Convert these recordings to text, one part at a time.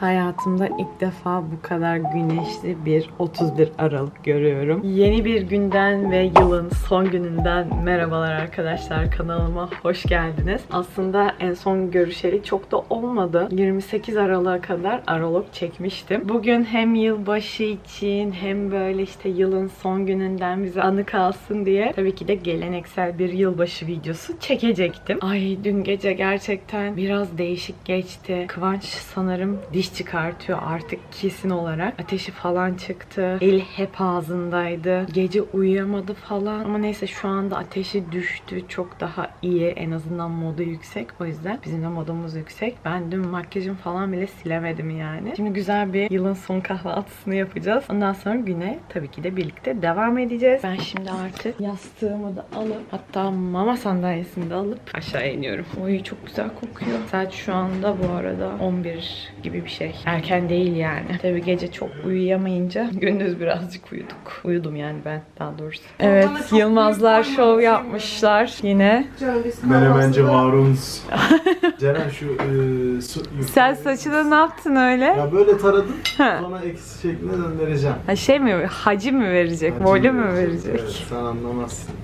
Hayatımda ilk defa bu kadar güneşli bir 31 Aralık görüyorum. Yeni bir günden ve yılın son gününden merhabalar arkadaşlar. Kanalıma hoş geldiniz. Aslında en son görüşeli çok da olmadı. 28 Aralık'a kadar Aralık çekmiştim. Bugün hem yılbaşı için hem böyle işte yılın son gününden bize anı kalsın diye tabii ki de geleneksel bir yılbaşı videosu çekecektim. Ay dün gece gerçekten biraz değişik geçti. Kıvanç sanırım diş çıkartıyor artık kesin olarak. Ateşi falan çıktı. El hep ağzındaydı. Gece uyuyamadı falan. Ama neyse şu anda ateşi düştü. Çok daha iyi. En azından modu yüksek. O yüzden bizim de modumuz yüksek. Ben dün makyajım falan bile silemedim yani. Şimdi güzel bir yılın son kahvaltısını yapacağız. Ondan sonra güne tabii ki de birlikte devam edeceğiz. Ben şimdi artık yastığımı da alıp hatta mama sandalyesini de alıp aşağı iniyorum. Oy çok güzel kokuyor. Saat şu anda bu arada 11 gibi bir şey. Erken değil yani. Tabii gece çok uyuyamayınca gündüz birazcık uyuduk. Uyudum yani ben daha doğrusu. Evet Yılmazlar şov yapmışlar yine. Menemenci Harun's. Ceren şu e, su, Sen saçını ne yaptın öyle? Ya böyle taradım. Ha. Sonra eksi şekline döndüreceğim. Ha şey mi? Hacı mı verecek? Volüm mü verecek? Evet, sen anlamazsın.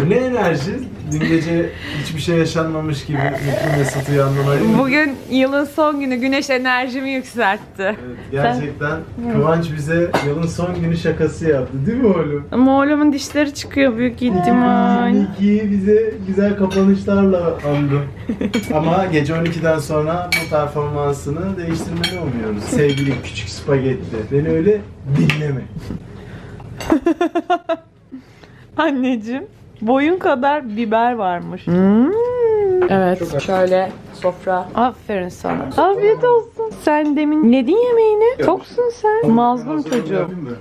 Bu ne enerji? Dün gece hiçbir şey yaşanmamış gibi mutlu mesut uyandım. Bugün yılın son günü güneş enerjimi yükseltti. Evet, gerçekten Kıvanç bize yılın son günü şakası yaptı değil mi oğlum? Ama oğlumun dişleri çıkıyor büyük ihtimal. 2022'yi bize güzel kapanışlarla andı. Ama gece 12'den sonra bu performansını değiştirmeni umuyoruz. Sevgili küçük spagetti. Beni öyle dinleme. Anneciğim boyun kadar biber varmış. Evet şöyle sofra. Aferin sana. Afiyet olsun. Sen demin yedin yemeğini. Toksun sen. Mazlum çocuğum. Gördün mü?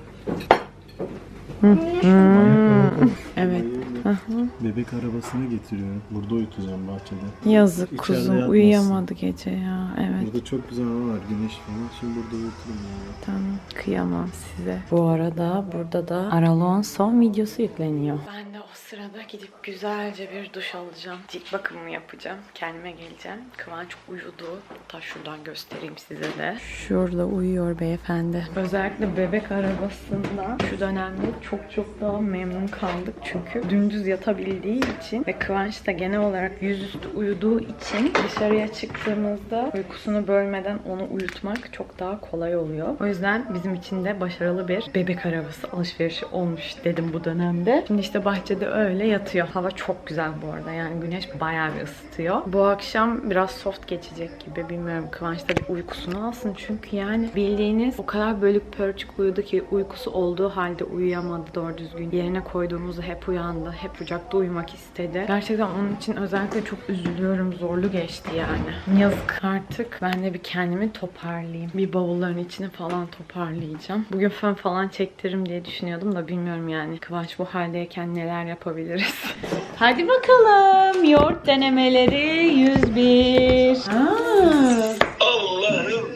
Evet. Bebek arabasını getiriyorum. Burada uyutacağım bahçede. Yazık İçeride kuzum yatmasın. uyuyamadı gece ya. Evet. Burada çok güzel hava var, güneş falan. Şimdi burada uyuturum yani. Tamam kıyamam size. Bu arada burada da Aralon son videosu yükleniyor. Ben sırada gidip güzelce bir duş alacağım. Cilt bakımımı yapacağım. Kendime geleceğim. Kıvanç uyudu. Hatta şuradan göstereyim size de. Şurada uyuyor beyefendi. Özellikle bebek arabasından şu dönemde çok çok daha memnun kaldık. Çünkü dümdüz yatabildiği için ve Kıvanç da genel olarak yüzüstü uyuduğu için dışarıya çıktığımızda uykusunu bölmeden onu uyutmak çok daha kolay oluyor. O yüzden bizim için de başarılı bir bebek arabası alışverişi olmuş dedim bu dönemde. Şimdi işte bahçede öyle yatıyor. Hava çok güzel bu arada. Yani güneş bayağı bir ısıtıyor. Bu akşam biraz soft geçecek gibi. Bilmiyorum Kıvanç da bir uykusunu alsın. Çünkü yani bildiğiniz o kadar bölük pörçük uyudu ki uykusu olduğu halde uyuyamadı doğru düzgün. Yerine koyduğumuzda hep uyandı. Hep kucakta uyumak istedi. Gerçekten onun için özellikle çok üzülüyorum. Zorlu geçti yani. Yazık artık. Ben de bir kendimi toparlayayım. Bir bavulların içini falan toparlayacağım. Bugün fön falan çektiririm diye düşünüyordum da bilmiyorum yani. Kıvanç bu haldeyken neler yapabiliriz. Hadi bakalım. Yoğurt denemeleri 101. Aa, Allah'ım.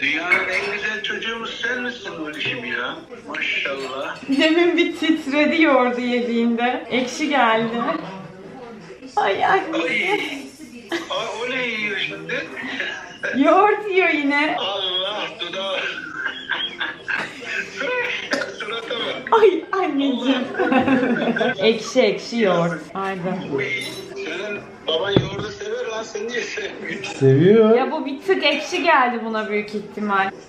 Dünyanın en güzel çocuğumuz sen misin Gülüşüm ya? Maşallah. demin bir titredi yoğurdu yediğinde. Ekşi geldi. Ay ay. Ay. O ne yiyor şimdi? Yoğurt yiyor yine. Allah dudağı. Surata bak. Ay anneciğim. ekşi ekşi yoğurt. Aynen. Senin baban yoğurdu sever lan sen niye sevmiyorsun? Seviyor. Ya bu bir tık ekşi geldi buna büyük ihtimal.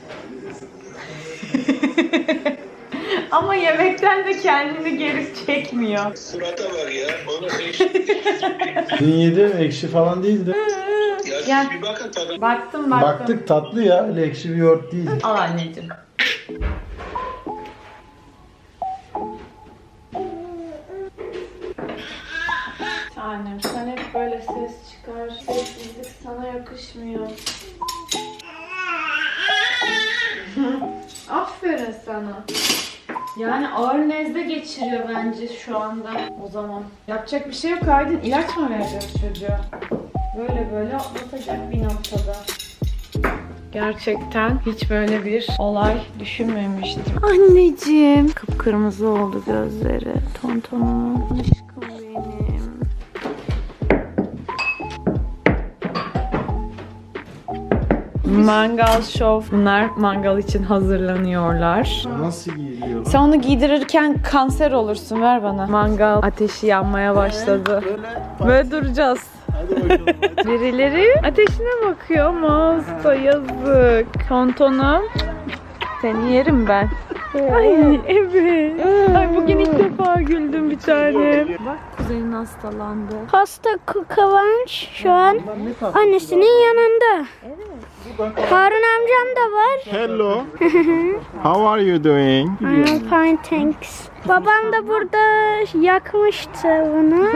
Ama yemekten de kendini geri çekmiyor. Surata bak ya. Onu seç. Dün yedim ekşi falan değildi. Ya siz Gel. bir bakın tadına. Baktım baktım. Baktık tatlı ya. Öyle ekşi bir yoğurt değil. Al anneciğim. Annem sen hep böyle ses çıkar. Sessizlik sana yakışmıyor. Aferin sana. Yani ağır nezle geçiriyor bence şu anda o zaman. Yapacak bir şey yok Aydın. İlaç mı vereceğiz çocuğa? Böyle böyle atlatacak bir noktada. Gerçekten hiç böyle bir olay düşünmemiştim. Anneciğim. Kıpkırmızı oldu gözleri. Tontonumun Mangal şov. Bunlar mangal için hazırlanıyorlar. Nasıl giyiliyor? Sen onu giydirirken kanser olursun. Ver bana. Mangal ateşi yanmaya başladı. Böyle Böyle duracağız. Birileri ateşine bakıyor ama yazık. Tontonum. Seni yerim ben. Ay evet. Ay bugün ilk defa güldüm bir tane. Bak kuzenin hastalandı. Hasta Kıvanç şu an annesinin yanında. Harun amcam da var. Hello. How are you doing? I'm fine thanks. Babam da burada yakmıştı bunu.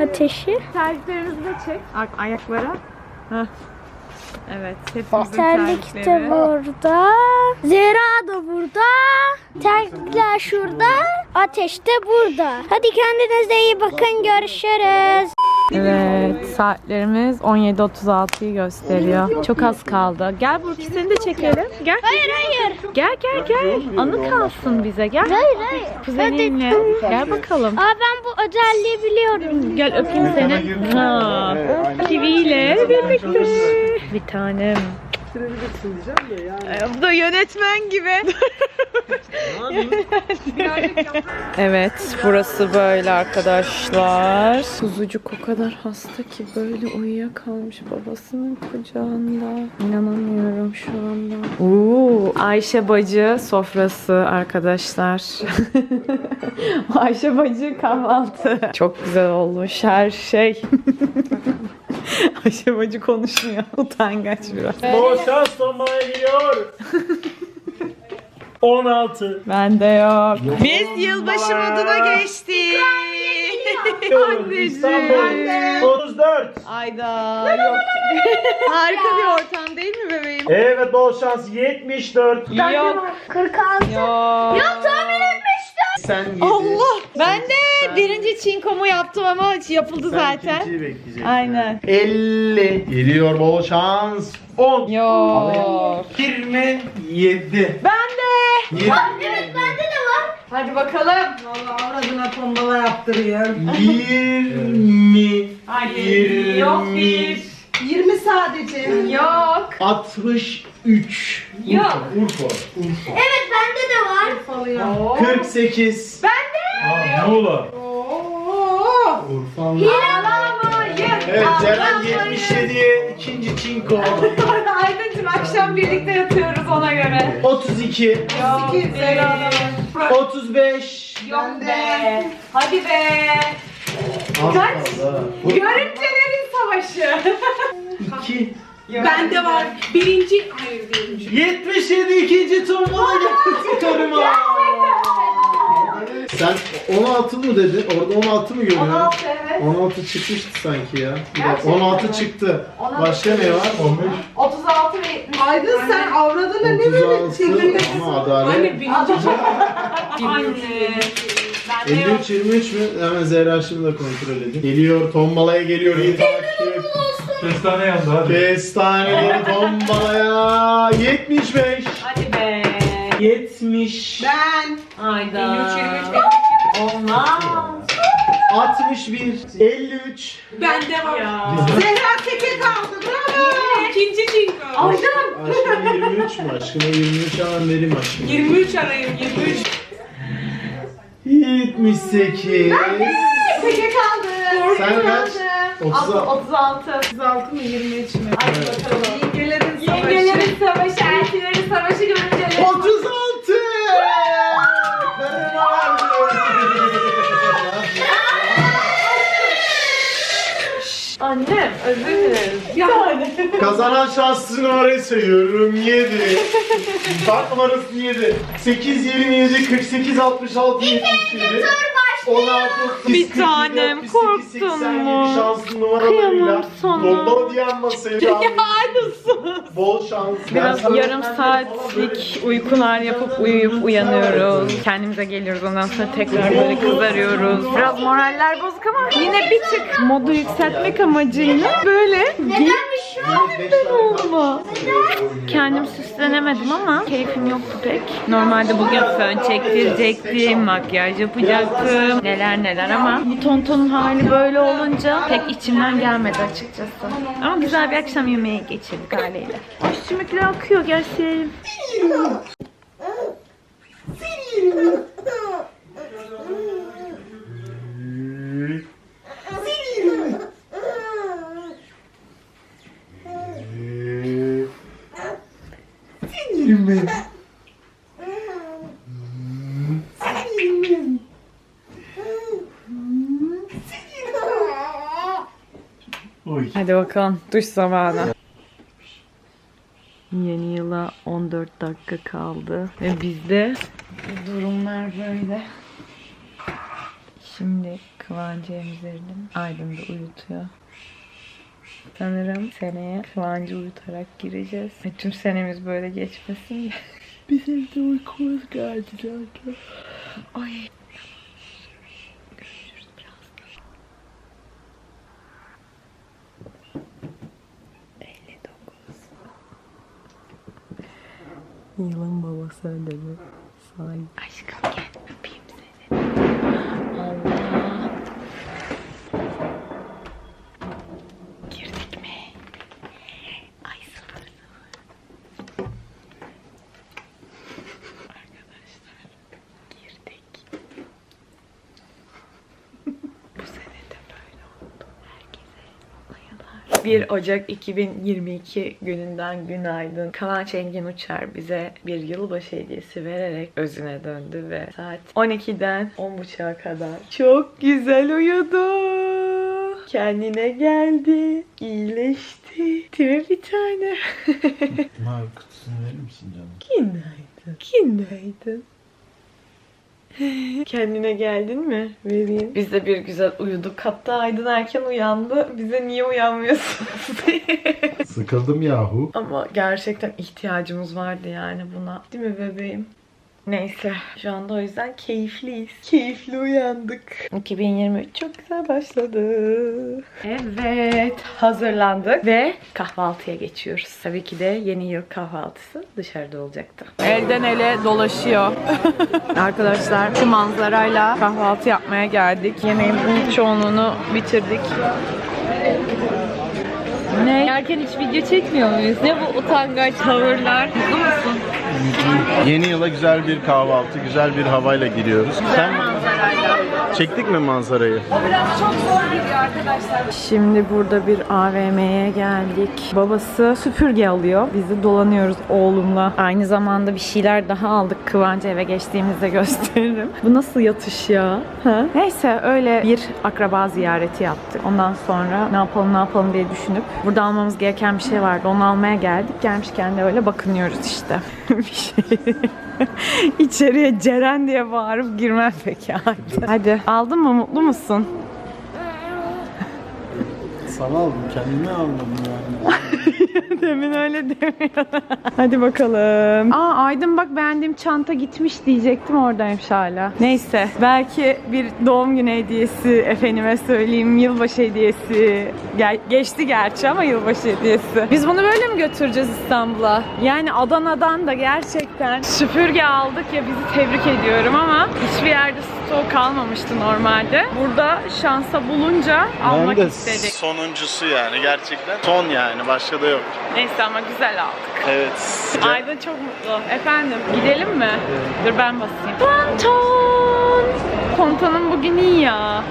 Ateşi. Terliklerinizi de çek. Ay- ayaklara. Heh. Evet, hepimizin Terlik de terlikleri. burada. Zehra da burada. Terlikler şurada. Ateş de burada. Hadi kendinize iyi bakın. Görüşürüz. Evet, saatlerimiz 17.36'yı gösteriyor. Çok az kaldı. Gel Burki seni de çekelim. Gel. Hayır hayır. Gel gel gel. Anı kalsın bize. Gel. Hayır hayır. Kuzeninle. Gel bakalım. Aa ben bu özelliği biliyorum. Gel öpeyim seni. Ha. Kiwi ile birlikte. Bir tanem. Ee, Bu da yönetmen gibi. evet, burası böyle arkadaşlar. Kuzucuk o kadar hasta ki böyle uyuyakalmış babasının kucağında. İnanamıyorum şu anda. Oo, Ayşe bacı sofrası arkadaşlar. Ayşe bacı kahvaltı. Çok güzel olmuş her şey. Ayşe bacı konuşmuyor. Utangaç biraz. Bol şans tombaya geliyor. 16. Bende yok. Biz yılbaşı moduna geçtik. İstanbul 34. Ayda yok. Harika bir ortam değil mi bebeğim? Evet bol şans 74. Yok. 46. Yok. Sen yedi. Allah. Ben de birinci çinkomu yaptım ama yapıldı Sen zaten. ikinciyi bekleyeceksin. Aynen. 50. Geliyor bol şans. 10. Yok. 27. Ben de. 20. Hadi bakalım. Avradına tombala yaptırıyor. 20. Hadi. Yok bir. 20 sadece. Yok. 63. Yok. Urfa. Urfa. Evet bende de var. Falıyor. 48. Aa, Muğla. Urfa. Ağlamayın. Evet Ceren 77'ye ikinci çinko. Aydıncım akşam birlikte yatıyoruz ona göre. 32. Yok İki, Zehra da 35. Yok be. Hadi be. Kaç? Görüntülerin savaşı. 2. Bende var. Birinci. Hayır birinci. 77 ikinci tombala geldi karıma. Sen 16 mı dedin? Orada 16 mı görüyorsun? 16 evet. 16 çıkmıştı sanki ya. Bir dakika, Gerçekten 16 mi? çıktı. 16 Başka ne var? 15. 36 ve 70. Aydın sen avradına ne böyle 36 çekirdek? ama adalet. Anne birinci. Anne. Bende yok. 53 23 mü? Hemen Zehra şimdi de kontrol edin. Geliyor tombalaya geliyor iyi takip. Kestane yandı hadi. Kestaneli tombalaya 75. Hadi be. 70. Ben. Ayda. 53, 23, Olmaz. 61. 53. Bende var. Ya. Zehra teke kaldı. Bravo. İkinci çinko. Aydan. Aşkına 23 mü? Aşkına 23 hemen vereyim aşkına. 23 arayın. 23. 78. Teke kaldı. Sen kaç? 30. 36. 36 mı 23 mü? Hadi bakalım. Yengelerin savaşı. Yengelerin savaşı, eltilerin savaşı göreceğiz. 36. Karıma verdi. Annem özür dileriz. Yani. Kazanan şanslı numarayı sayıyorum. 7. Kart numarası 7. 8, 27, 48, 66, 77. 16, 30, Bir tanem, korktun mu? şanslı numaralarıyla Kıyamam sana. tombala diyen masayı çaldı. Aynısın. Bol şans. Biraz Ben yarım saatlik uykular yapıp uyuyup uyanıyoruz. Kendimize geliyoruz ondan sonra tekrar böyle kızarıyoruz. Biraz moraller bozuk ama yine bir tık modu yükseltmek amacıyla böyle Nedenmiş kalmış. Kendim süslenemedim ama keyfim yoktu pek. Normalde bugün fön çektirecektim, makyaj yapacaktım, neler neler ama bu tontonun hali böyle olunca pek içimden gelmedi açıkçası. Ama güzel bir akşam yemeği geçirdik aileyle. Ay sümükler akıyor gel silelim. Benim. Oy. Hadi bakalım duş zamanı. Yeni yıla 14 dakika kaldı ve bizde durumlar böyle. Şimdi Kıvancı emzirdim. Aydın da uyutuyor. Sanırım seneye Kıvancı uyutarak gireceğiz. Ve tüm senemiz böyle geçmesin de. Bizim de uykumuz geldi zaten. Ay. Görüşürüz birazdan. 59. Yılın babası ödedi. Say. Aşkım gel öpeyim seni. Allah. Girdik mi? Ay sıfır sıfır. Arkadaşlar girdik. Bu sene de böyle oldu. Herkese bayılar. 1 Ocak 2022 gününden günaydın. Kıvanç Engin Uçar bize bir yılbaşı hediyesi vererek özüne döndü ve saat 12'den 10.30'a kadar çok güzel uyudu. Kendine geldi, iyileşti. Mi bir tane? Mavi kutusunu verir misin canım? Günaydın. Günaydın. Kendine geldin mi? Vereyim. Biz de bir güzel uyuduk. Hatta Aydın erken uyandı. Bize niye uyanmıyorsunuz. Sıkıldım yahu. Ama gerçekten ihtiyacımız vardı yani buna. Değil mi bebeğim? Neyse. Şu anda o yüzden keyifliyiz. Keyifli uyandık. 2023 çok güzel başladı. Evet. Hazırlandık ve kahvaltıya geçiyoruz. Tabii ki de yeni yıl kahvaltısı dışarıda olacaktı. Elden ele dolaşıyor. Arkadaşlar şu manzarayla kahvaltı yapmaya geldik. Yemeğimizin çoğunluğunu bitirdik. Ne? Yerken hiç video çekmiyor muyuz? Ne bu utangaç tavırlar? Mutlu musun? Yeni yıla güzel bir kahvaltı, güzel bir havayla giriyoruz. Sen. çektik mi manzarayı? Şimdi burada bir AVM'ye geldik. Babası süpürge alıyor. Biz de dolanıyoruz oğlumla. Aynı zamanda bir şeyler daha aldık. Kıvancı eve geçtiğimizde gösteririm. Bu nasıl yatış ya? Ha? Neyse öyle bir akraba ziyareti yaptık. Ondan sonra ne yapalım ne yapalım diye düşünüp burada almamız gereken bir şey vardı. Onu almaya geldik. Gelmişken de öyle bakınıyoruz işte. bir şey. İçeriye Ceren diye bağırıp girmem peki hadi. Hadi aldın mı mutlu musun? Sana aldım, kendime almadım yani. Demin öyle demiyor. Hadi bakalım. Aa Aydın bak beğendiğim çanta gitmiş diyecektim oradaymış hala. Neyse belki bir doğum günü hediyesi efendime söyleyeyim yılbaşı hediyesi. Gel- geçti gerçi ama yılbaşı hediyesi. Biz bunu böyle mi götüreceğiz İstanbul'a? Yani Adana'dan da gerçekten süpürge aldık ya bizi tebrik ediyorum ama hiçbir yerde stok kalmamıştı normalde. Burada şansa bulunca almak istedik. sonuncusu yani gerçekten. Son yani, başka da yok. Neyse ama güzel aldık. Evet. Aydın çok mutlu. Efendim gidelim mi? Dur ben basayım. Tonton! Tonton'un bugün iyi ya.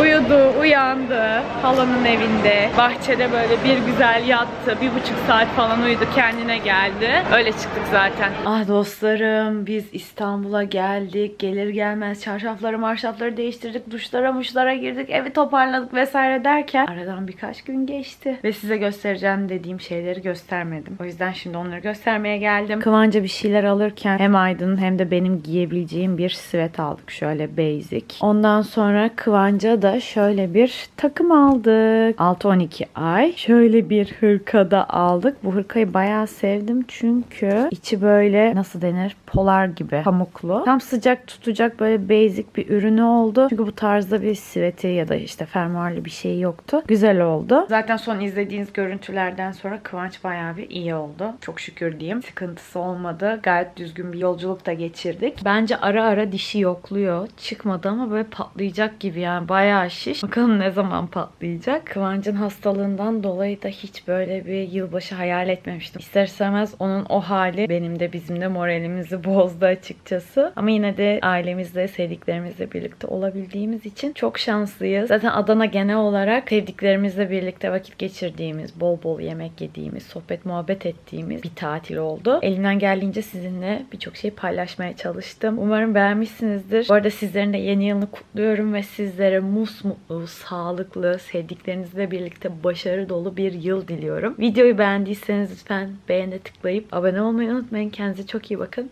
Uyudu, uyandı. Halanın evinde. Bahçede böyle bir güzel yattı. Bir buçuk saat falan uyudu. Kendine geldi. Öyle çıktık zaten. Ah dostlarım biz İstanbul'a geldik. Gelir gelmez çarşafları marşafları değiştirdik. Duşlara muşlara girdik. Evi toparladık vesaire derken aradan birkaç gün geçti. Ve size göstereceğim dediğim şeyleri göstermedim. O yüzden şimdi onları göstermeye geldim. Kıvanca bir şeyler alırken hem Aydın hem de benim giyebileceğim bir sivet aldık. Şöyle basic. Ondan sonra Kıvanca Kıvanç'a da şöyle bir takım aldık. 6-12 ay. Şöyle bir hırka da aldık. Bu hırkayı bayağı sevdim çünkü içi böyle nasıl denir? Polar gibi pamuklu. Tam sıcak tutacak böyle basic bir ürünü oldu. Çünkü bu tarzda bir siveti ya da işte fermuarlı bir şey yoktu. Güzel oldu. Zaten son izlediğiniz görüntülerden sonra Kıvanç bayağı bir iyi oldu. Çok şükür diyeyim. Sıkıntısı olmadı. Gayet düzgün bir yolculuk da geçirdik. Bence ara ara dişi yokluyor. Çıkmadı ama böyle patlayacak gibi yani. Bayağı şiş. Bakalım ne zaman patlayacak. Kıvanç'ın hastalığından dolayı da hiç böyle bir yılbaşı hayal etmemiştim. İster istemez onun o hali benim de bizim de moralimizi bozdu açıkçası. Ama yine de ailemizle, sevdiklerimizle birlikte olabildiğimiz için çok şanslıyız. Zaten Adana genel olarak sevdiklerimizle birlikte vakit geçirdiğimiz, bol bol yemek yediğimiz, sohbet muhabbet ettiğimiz bir tatil oldu. Elimden geldiğince sizinle birçok şey paylaşmaya çalıştım. Umarım beğenmişsinizdir. Bu arada sizlerin de yeni yılını kutluyorum ve sizlere musmutlu, sağlıklı, sevdiklerinizle birlikte başarı dolu bir yıl diliyorum. Videoyu beğendiyseniz lütfen beğene tıklayıp abone olmayı unutmayın. Kendinize çok iyi bakın.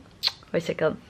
Hoşçakalın.